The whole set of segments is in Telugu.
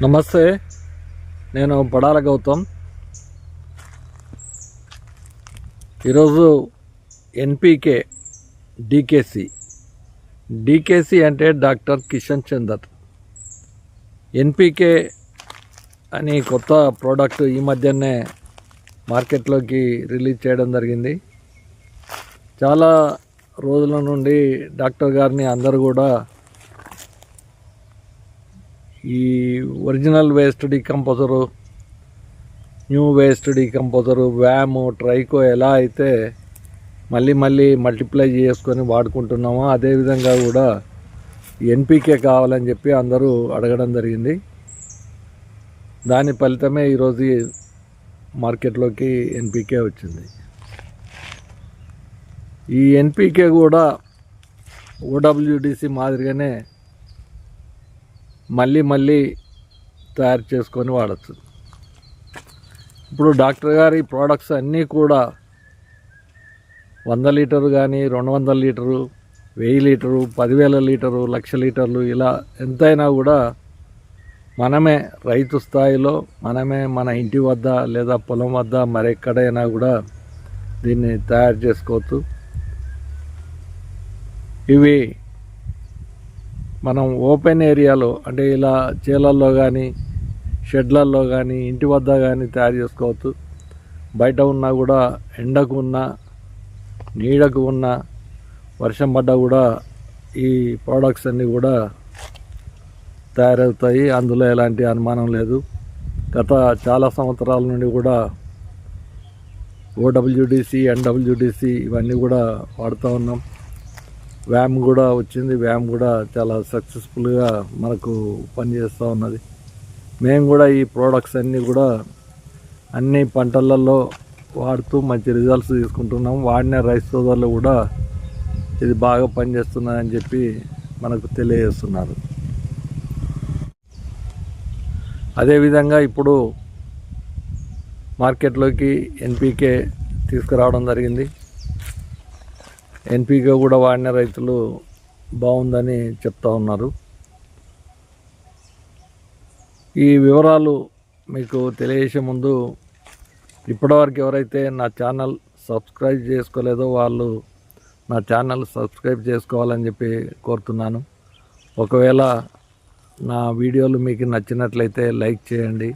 నమస్తే నేను పడాల గౌతమ్. ఈరోజు ఎన్పికే డికేసి. డికేసి అంటే డాక్టర్ కిషన్ చందర్. ఎన్పికే అని కొత్త ప్రోడక్ట్ ఈ మధ్యనే మార్కెట్లోకి రిలీజ్ చేయడం జరిగింది. చాలా రోజుల నుండి డాక్టర్ గారిని అందరూ కూడా ఈ original waste decomposer new waste decomposer వ్యాము ట్రైకో ఎలా అయితే మళ్ళీ మళ్ళీ మల్టిప్లై చేసుకొని వాడుకుంటున్నామో అదేవిధంగా కూడా ఎన్పికే కావాలని చెప్పి అందరూ అడగడం జరిగింది. దాని ఫలితమే ఈరోజు మార్కెట్లోకి ఎన్పికే వచ్చింది. ఈ ఎన్పికే కూడా ఓడబ్ల్యూడిసి మాదిరిగానే మళ్ళీ మళ్ళీ తయారు చేసుకొని వాడచ్చు. ఇప్పుడు డాక్టర్ గారి ప్రోడక్ట్స్ అన్నీ కూడా వంద లీటరు కానీ రెండు వందల లీటరు వెయ్యి లీటరు పదివేల లీటరు లక్ష లీటర్లు ఇలా ఎంతైనా కూడా మనమే రైతు స్థాయిలో మనమే మన ఇంటి వద్ద లేదా పొలం వద్ద మరెక్కడైనా కూడా దీన్ని తయారు చేసుకోవచ్చు. ఇవి మనం ఓపెన్ ఏరియాలో అంటే ఇలా చేలల్లో కానీ షెడ్లల్లో కానీ ఇంటి వద్ద కానీ తయారు చేసుకోవచ్చు బయట ఉన్నా కూడా ఎండకు ఉన్నా నీడకు ఉన్నా వర్షం పడ్డా కూడా ఈ ప్రోడక్ట్స్ అన్నీ కూడా తయారవుతాయి. అందులో ఎలాంటి అనుమానం లేదు. గత చాలా సంవత్సరాల నుండి కూడా ఓడబ్ల్యూడిసి ఎన్డబ్ల్యూడిసి ఇవన్నీ కూడా వాడుతూ ఉన్నాం. వ్యామ్ కూడా వచ్చింది. వ్యామ్ కూడా చాలా సక్సెస్ఫుల్గా మనకు పనిచేస్తూ ఉన్నది. మేము కూడా ఈ ప్రోడక్ట్స్ అన్నీ కూడా అన్ని పంటలలో వాడుతూ మంచి రిజల్ట్స్ తీసుకుంటున్నాం. వాడిన రైస్ సోదరులు కూడా ఇది బాగా పనిచేస్తున్నదని చెప్పి మనకు తెలియజేస్తున్నారు. అదేవిధంగా ఇప్పుడు మార్కెట్లోకి ఎన్పికే తీసుకురావడం జరిగింది. ఎన్పికే కూడా వాడిన రైతులు బాగుందని చెప్తా ఉన్నారు. ఈ వివరాలు మీకు తెలియజేసే ముందు ఇప్పటివరకు ఎవరైతే నా ఛానల్ సబ్స్క్రైబ్ చేసుకోలేదో వాళ్ళు నా ఛానల్ సబ్స్క్రైబ్ చేసుకోవాలని చెప్పి కోరుతున్నాను. ఒకవేళ నా వీడియోలు మీకు నచ్చినట్లయితే లైక్ చేయండి.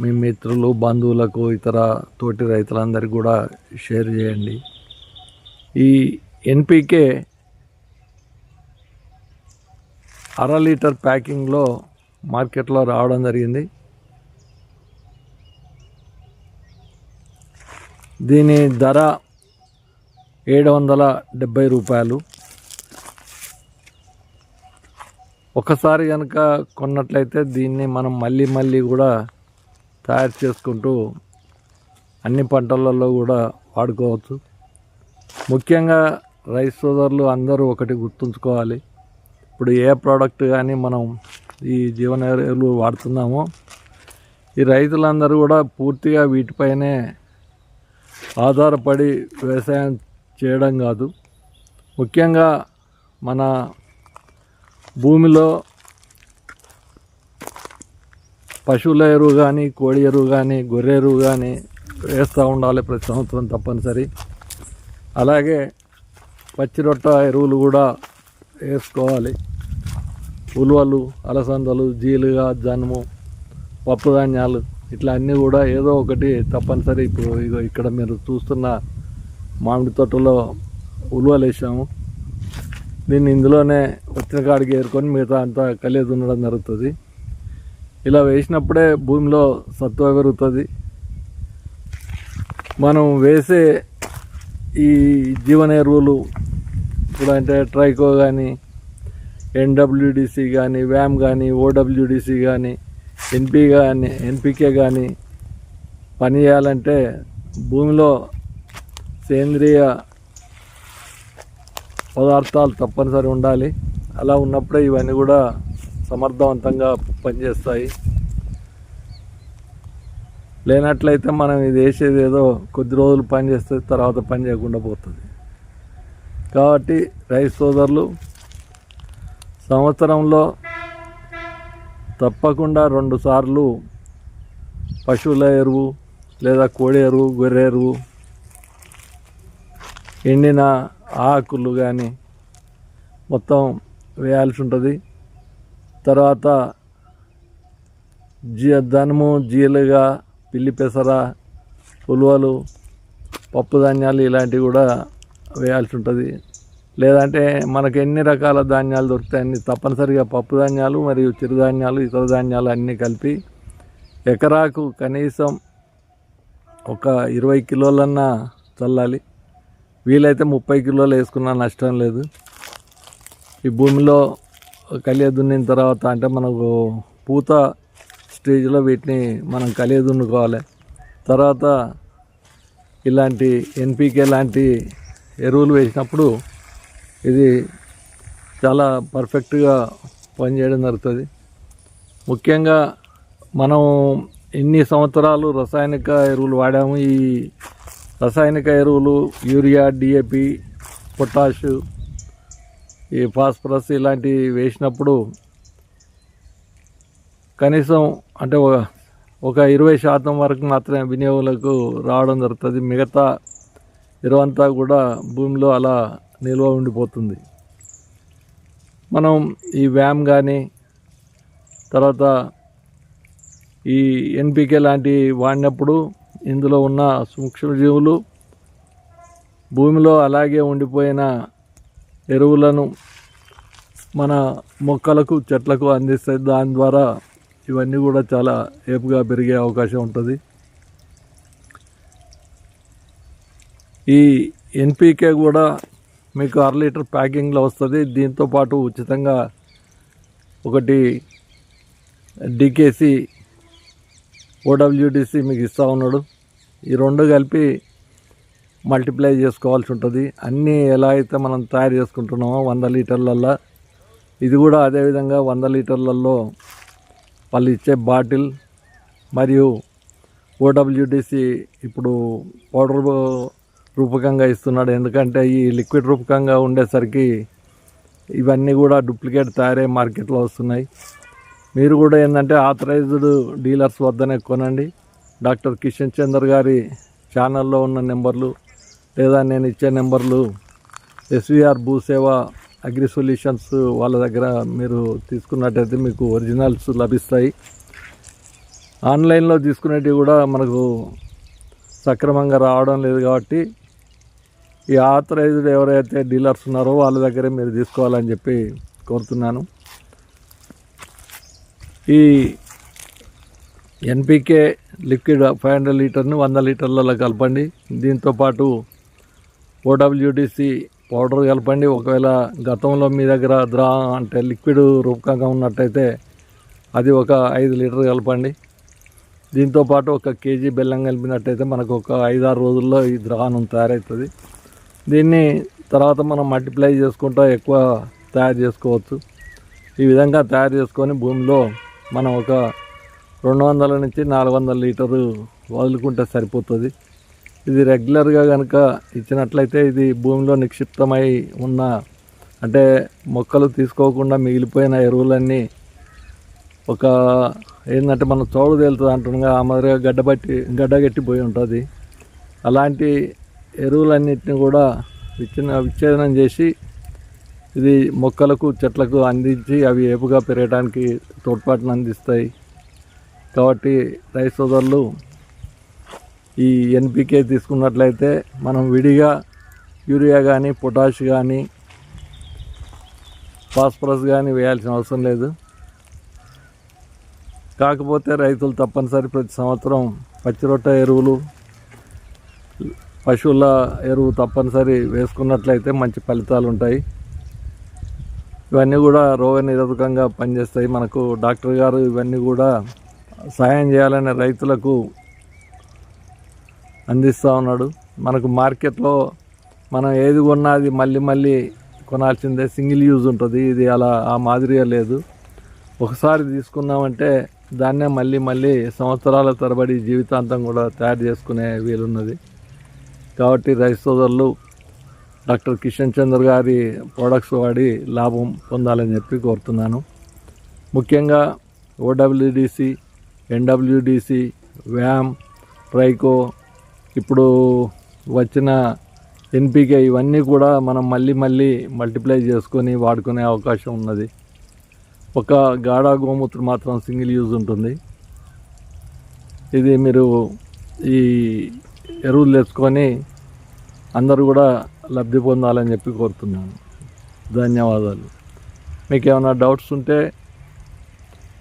మీ మిత్రులు బంధువులకు ఇతర తోటి రైతులందరికీ కూడా షేర్ చేయండి. ఈ ఎన్పికే అర లీటర్ ప్యాకింగ్లో మార్కెట్లో రావడం జరిగింది. దీని ధర ఏడు వందల డెబ్భై రూపాయలు. ఒకసారి కనుక కొన్నట్లయితే దీన్ని మనం మళ్ళీ మళ్ళీ కూడా తయారు చేసుకుంటూ అన్ని పంటలలో కూడా వాడుకోవచ్చు. ముఖ్యంగా రైస్ సోదరులు అందరూ ఒకటి గుర్తుంచుకోవాలి. ఇప్పుడు ఏ ప్రోడక్ట్ కానీ మనం ఈ జీవన ఎరువులు వాడుతున్నామో ఈ రైతులందరూ కూడా పూర్తిగా వీటిపైనే ఆధారపడి వ్యవసాయం చేయడం కాదు. ముఖ్యంగా మన భూమిలో పశువుల ఎరువు కానీ కోడి ఎరువు కానీ గొర్రె ఎరువు కానీ వేస్తూ ఉండాలి ప్రతి సంవత్సరం తప్పనిసరి. అలాగే పచ్చిరొట్ట ఎరువులు కూడా వేసుకోవాలి. ఉలువలు అలసందలు జీలుగా జనుము పప్పు ధాన్యాలు ఇట్లా అన్నీ కూడా ఏదో ఒకటి తప్పనిసరి. ఇప్పుడు ఇగో ఇక్కడ మీరు చూస్తున్న మామిడి తోటలో ఉలువలు వేసాము. దీన్ని ఇందులోనే వచ్చిన కాడికి ఏరుకొని మిగతా అంతా కలిసి ఉండడం జరుగుతుంది. ఇలా వేసినప్పుడే భూమిలో సత్వ పెరుగుతుంది. మనం వేసే ఈ జీవన ఎరువులు ఇప్పుడు అంటే ట్రైకో కానీ ఎన్డబ్ల్యూడిసి కానీ వ్యామ్ కానీ ఓడబ్ల్యూడిసి కానీ ఎన్పి కానీ ఎన్పికే కానీ పని చేయాలంటే భూమిలో సేంద్రియ పదార్థాలు తప్పనిసరి ఉండాలి. అలా ఉన్నప్పుడే ఇవన్నీ కూడా సమర్థవంతంగా పనిచేస్తాయి. లేనట్లయితే మనం ఇది వేసేది ఏదో కొద్ది రోజులు పని చేస్తే తర్వాత పని చేయకుండా పోతుంది. కాబట్టి రైతు సోదరులు సంవత్సరంలో తప్పకుండా రెండు సార్లు పశువుల ఎరువు లేదా కోడి ఎరువు గొర్రె ఎరువు ఎండిన ఆకులు కానీ మొత్తం వేయాల్సి ఉంటుంది. తర్వాత జీ ధనము జీలుగా పిల్లి పెసర ఉలువలు పప్పు ధాన్యాలు ఇలాంటివి కూడా వేయాల్సి ఉంటుంది. లేదంటే మనకు ఎన్ని రకాల ధాన్యాలు దొరుకుతాయి అన్ని తప్పనిసరిగా పప్పు ధాన్యాలు మరియు చిరుధాన్యాలు ఇతర ధాన్యాలు అన్నీ కలిపి ఎకరాకు కనీసం ఒక ఇరవై కిలోలన్నా చల్లాలి. వీలైతే ముప్పై కిలోలు వేసుకున్నా నష్టం లేదు. ఈ భూమిలో కలియ దున్నిన తర్వాత అంటే మనకు పూత స్టేజ్లో వీటిని మనం కలియ తర్వాత ఇలాంటి ఎన్పికే లాంటి ఎరువులు వేసినప్పుడు ఇది చాలా పర్ఫెక్ట్గా పనిచేయడం జరుగుతుంది. ముఖ్యంగా మనం ఎన్ని సంవత్సరాలు రసాయనిక ఎరువులు వాడాము? ఈ రసాయనిక ఎరువులు యూరియా డిఏపి పొటాష్ ఈ ఫాస్ఫరస్ ఇలాంటివి వేసినప్పుడు కనీసం అంటే ఒక ఒక ఇరవై శాతం వరకు మాత్రమే వినియోగులకు రావడం జరుగుతుంది. మిగతా ఇరవంతా కూడా భూమిలో అలా నిల్వ ఉండిపోతుంది. మనం ఈ వ్యామ్ కానీ తర్వాత ఈ ఎన్పికే లాంటివి వాడినప్పుడు ఇందులో ఉన్న సూక్ష్మజీవులు భూమిలో అలాగే ఉండిపోయిన ఎరువులను మన మొక్కలకు చెట్లకు అందిస్తాయి దాని ద్వారా ఇవన్నీ కూడా చాలా ఏపుగా పెరిగే అవకాశం ఉంటుంది. ఈ ఎన్పికే కూడా మీకు అర లీటర్ ప్యాకింగ్లో వస్తుంది. దీంతో పాటు ఉచితంగా ఒకటి డికేసి ఓడబ్ల్యూడిసి మీకు ఇస్తూ ఉన్నాడు. ఈ రెండు కలిపి మల్టిప్లై చేసుకోవాల్సి ఉంటుంది. అన్నీ ఎలా అయితే మనం తయారు చేసుకుంటున్నామో వంద లీటర్లల్లో ఇది కూడా అదేవిధంగా వంద లీటర్లలో వాళ్ళు ఇచ్చే బాటిల్ మరియు ఓడబ్ల్యూడిసి ఇప్పుడు పౌడర్ రూపకంగా ఇస్తున్నాడు. ఎందుకంటే ఈ లిక్విడ్ రూపకంగా ఉండేసరికి ఇవన్నీ కూడా డూప్లికేట్ తయారై మార్కెట్లో వస్తున్నాయి. మీరు కూడా ఏంటంటే ఆథరైజ్డ్ డీలర్స్ వద్దనే కొనండి. డాక్టర్ కిషన్ చందర్ గారి ఛానల్లో ఉన్న నెంబర్లు లేదా నేను ఇచ్చే నెంబర్లు ఎస్విఆర్ భూసేవ అగ్రి సొల్యూషన్స్ వాళ్ళ దగ్గర మీరు తీసుకున్నట్టయితే మీకు ఒరిజినల్స్ లభిస్తాయి. ఆన్లైన్లో తీసుకునేటివి కూడా మనకు సక్రమంగా రావడం లేదు కాబట్టి ఈ ఆథరైజ్డ్ ఎవరైతే డీలర్స్ ఉన్నారో వాళ్ళ దగ్గరే మీరు తీసుకోవాలని చెప్పి కోరుతున్నాను. ఈ ఎన్పికే లిక్విడ్ ఫైవ్ హండ్రెడ్ లీటర్ని వంద లీటర్లలో కలపండి. దీంతోపాటు ఓడబ్ల్యూడిసి పౌడర్ కలపండి. ఒకవేళ గతంలో మీ దగ్గర ద్రా అంటే లిక్విడ్ రూపకంగా ఉన్నట్టయితే అది ఒక ఐదు లీటర్ కలపండి. దీంతోపాటు ఒక కేజీ బెల్లం కలిపినట్టయితే మనకు ఒక ఐదారు రోజుల్లో ఈ ద్రావణం తయారవుతుంది. దీన్ని తర్వాత మనం మల్టిప్లై చేసుకుంటూ ఎక్కువ తయారు చేసుకోవచ్చు. ఈ విధంగా తయారు చేసుకొని భూమిలో మనం ఒక రెండు వందల నుంచి నాలుగు వందల లీటరు వదులుకుంటే సరిపోతుంది. ఇది రెగ్యులర్గా కనుక ఇచ్చినట్లయితే ఇది భూమిలో నిక్షిప్తమై ఉన్న అంటే మొక్కలు తీసుకోకుండా మిగిలిపోయిన ఎరువులన్నీ ఒక ఏంటంటే మనం చోడు తేలుతుంది అంటుండగా ఆ మాదిరిగా గడ్డబట్టి గడ్డగట్టిపోయి ఉంటుంది. అలాంటి ఎరువులన్నిటిని కూడా విచ్ఛిన్న విచ్ఛేదనం చేసి ఇది మొక్కలకు చెట్లకు అందించి అవి ఏపుగా పెరగడానికి తోడ్పాటును అందిస్తాయి. కాబట్టి రైతు సోదరులు ఈ ఎన్పికే తీసుకున్నట్లయితే మనం విడిగా యూరియా కానీ పొటాష్ కానీ ఫాస్ఫరస్ కానీ వేయాల్సిన అవసరం లేదు. కాకపోతే రైతులు తప్పనిసరి ప్రతి సంవత్సరం పచ్చిరొట్ట ఎరువులు పశువుల ఎరువు తప్పనిసరి వేసుకున్నట్లయితే మంచి ఫలితాలు ఉంటాయి. ఇవన్నీ కూడా రోగ నిరోధకంగా పనిచేస్తాయి. మనకు డాక్టర్ గారు ఇవన్నీ కూడా సాయం చేయాలనే రైతులకు అందిస్తూ ఉన్నాడు. మనకు మార్కెట్లో మనం ఏది కొన్నా అది మళ్ళీ మళ్ళీ కొనాల్సిందే. సింగిల్ యూజ్ ఉంటుంది. ఇది అలా ఆ మాదిరిగా లేదు. ఒకసారి తీసుకున్నామంటే దాన్నే మళ్ళీ మళ్ళీ సంవత్సరాల తరబడి జీవితాంతం కూడా తయారు చేసుకునే వీలున్నది. కాబట్టి రైస్ సోదరులు డాక్టర్ కిషన్ చంద్ర గారి ప్రోడక్ట్స్ వాడి లాభం పొందాలని చెప్పి కోరుతున్నాను. ముఖ్యంగా ఓడబ్ల్యూడిసి ఎన్డబ్ల్యూడిసి వ్యామ్ ట్రైకో ఇప్పుడు వచ్చిన ఎన్పికే ఇవన్నీ కూడా మనం మళ్ళీ మళ్ళీ మల్టిప్లై చేసుకొని వాడుకునే అవకాశం ఉన్నది. ఒక గాఢ గోమూత్రం మాత్రం సింగిల్ యూజ్ ఉంటుంది. ఇది మీరు ఈ ఎరువులు తెచ్చుకొని అందరూ కూడా లబ్ధి పొందాలని చెప్పి కోరుతున్నాను. ధన్యవాదాలు. మీకు ఏమైనా డౌట్స్ ఉంటే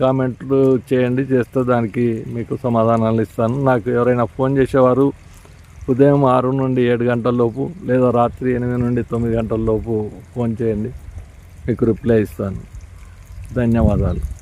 కామెంట్లు చేయండి. చేస్తే దానికి మీకు సమాధానాలు ఇస్తాను. నాకు ఎవరైనా ఫోన్ చేసేవారు ఉదయం ఆరు నుండి ఏడు గంటల లోపు లేదా రాత్రి ఎనిమిది నుండి తొమ్మిది గంటల లోపు ఫోన్ చేయండి. మీకు రిప్లై ఇస్తాను. ధన్యవాదాలు.